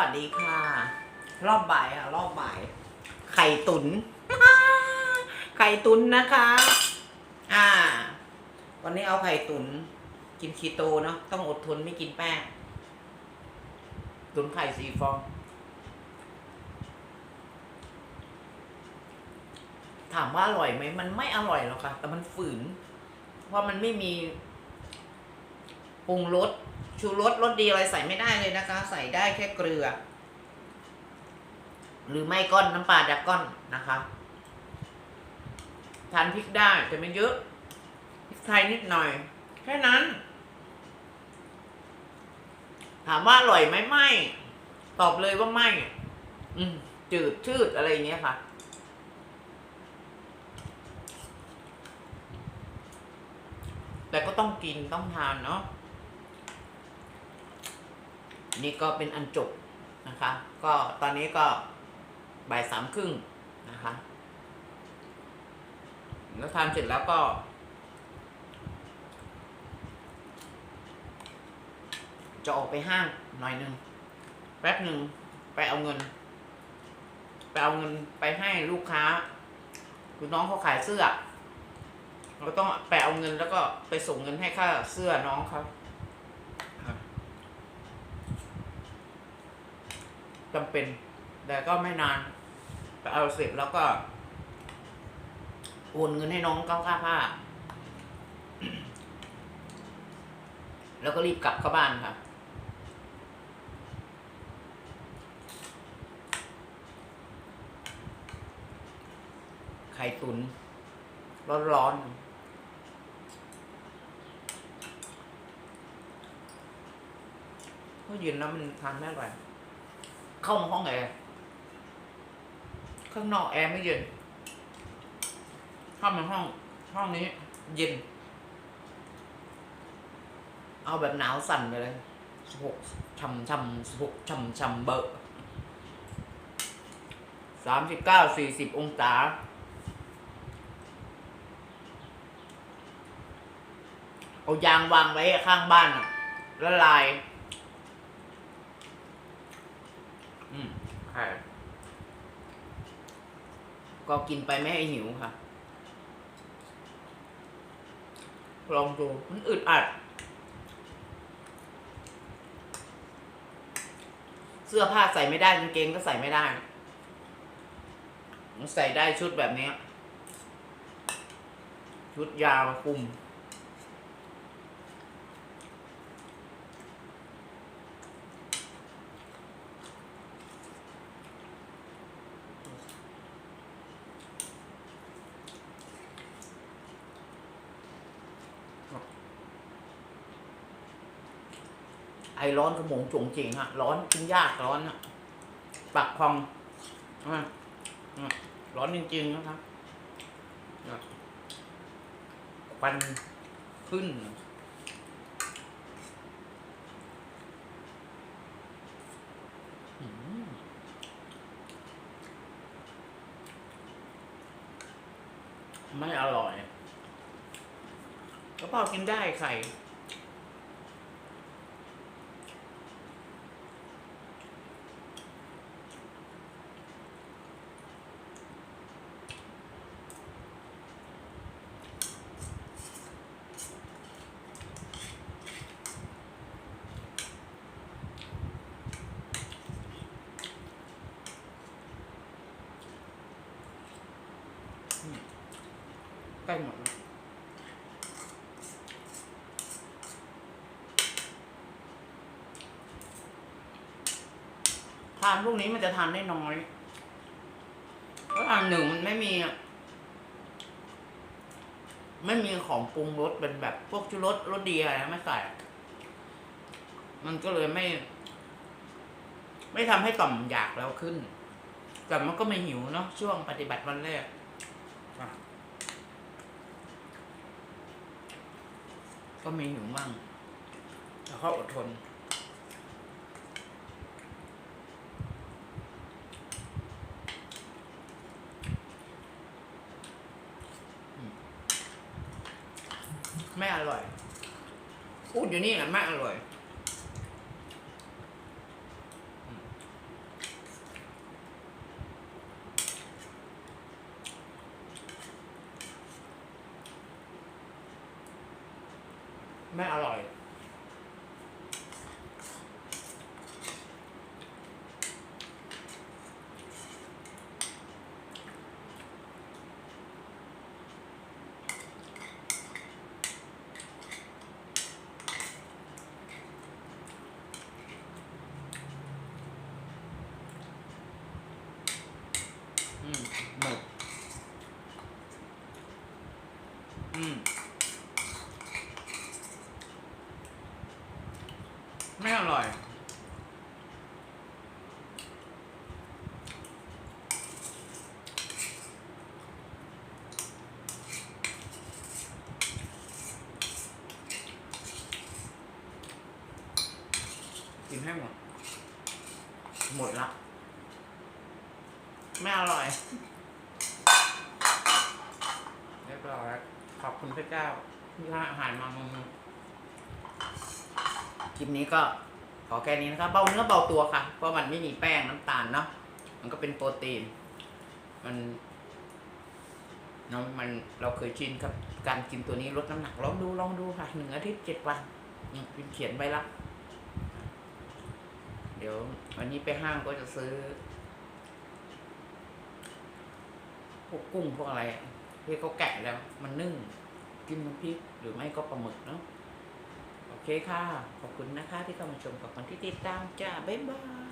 วัสดีค่ะ รอบบ่ายค่ะ รอบบ่าย ไข่ตุน ไข่ตุนนะคะ อ่า วันนี้เอาไข่ตุน กินคีโตเนาะต้องอดทนไม่กินแป้ง ตุนไข่สีฟอง ถามว่าอร่อยไหมมันไม่อร่อยหรอกค่ะ แต่มันฝืน เพราะมันไม่มีปรุงรส ชูรสรสดีอะไรใส่ไม่ได้เลยนะคะ ใส่ได้แค่เกลือ หรือไม่ก้อนน้ำปลาดักก้อนนะคะทานพริกได้แต่ไม่เยอะพริกไทยนิดหน่อย แค่นั้น ถามว่าอร่อยไหมไม่ ตอบเลยว่าไม่ อืมจืดชืดอะไรอย่างเงี้ยค่ะ แต่ก็ต้องกินต้องทานเนาะ นี่ก็เป็นอันจบนะคะ ก็ตอนนี้ก็บ่ายสามครึ่งนะคะ แล้วทานเสร็จแล้วก็ จะออกไปห้างหน่อยหนึ่งแป๊บหนึ่งไปเอาเงิน ไปเอาเงินไปให้ลูกค้าคือน้องเขาขายเสื้อเราต้องไปเอาเงินแล้วก็ไปส่งเงินให้ค่าเสื้อน้องเขา จำเป็น แต่ก็ไม่นานเอาเสร็จแล้วก็โอนเงินให้น้องก้าค่าผ้า แล้วก็รีบกลับเข้าบ้านค่ะไข่ตุนร้อนๆเพราะเย็นแล้วมันทานไม่อร่อย เข้ามาห้องแอร์ข้างนอกแอร์ไม่เย็นเข้ามาห้องห้องนี้ เย็น เอาแบบหนาวสั่นไปเลยสหกช่ำช่ำสหกช่ำช่ำเบอร์สามสิบเก้าสี่สิบองศาเอายางวางไว้ข้างบ้านละลาย อืมใช่ก็กินไปไม่ให้หิวค่ะ ลองดู มันอึดอัด เสื้อผ้าใส่ไม่ได้กางเกงก็ใส่ไม่ได้ ใส่ได้ชุดแบบนี้ ชุดยาวคุม ไอร้อนกระมงจงจริงฮะ ร้อนกินยากร้อนอะปักพองอะร้อนจริงๆนะครับควันขึ้นไม่อร่อยก็พอกินได้ไข่ ล้หมดแล้วทานพวกนี้มันจะทานได้น้อยเพราะอันหนึ่งมันไม่มี ไม่มีของปรุงรสเป็นแบบพวกชูรสรสดีอะไรไม่ใส่ มันก็เลยไม่ ไม่ทำให้ต่อมอยากแล้วขึ้น แต่มันก็ไม่หิวเนาะช่วงปฏิบัติวันแรกอะ ก็มีอยู่มั่งแต่ก็อดทน ไม่อร่อยพูดอยู่นี่แหละไม่อร่อย ไม่อร่อย ร่อย กินให้หมด หมดละ ไม่อร่อย เรียบร้อย ขอบคุณพระเจ้าที่ให้อาหารมามึงคลิปนี้ก็ ขอแค่นี้นะครับ เบาเนื้อเบาตัวค่ะ เพราะมันไม่มีแป้งน้ำตาลเนาะ มันก็เป็นโปรตีน มันเนาะมันเราเคยชินกับ การกินตัวนี้ลดน้ำหนักลองดูลองดูค่ะหนึ่งอาทิตย์เจ็ดวันนี่พิมเขียนไว้ละเดี๋ยววันนี้ไปห้างก็จะซื้อพวกกุ้งพวกอะไรที่เขาแกะแล้ว มันนึ่งจิ้มน้ำพริกหรือไม่ก็ปลาหมึกเนาะ เคค่ะ ขอบคุณนะคะที่เข้ามาชมกับคนที่ติดตามจ้า บ๊ายบาย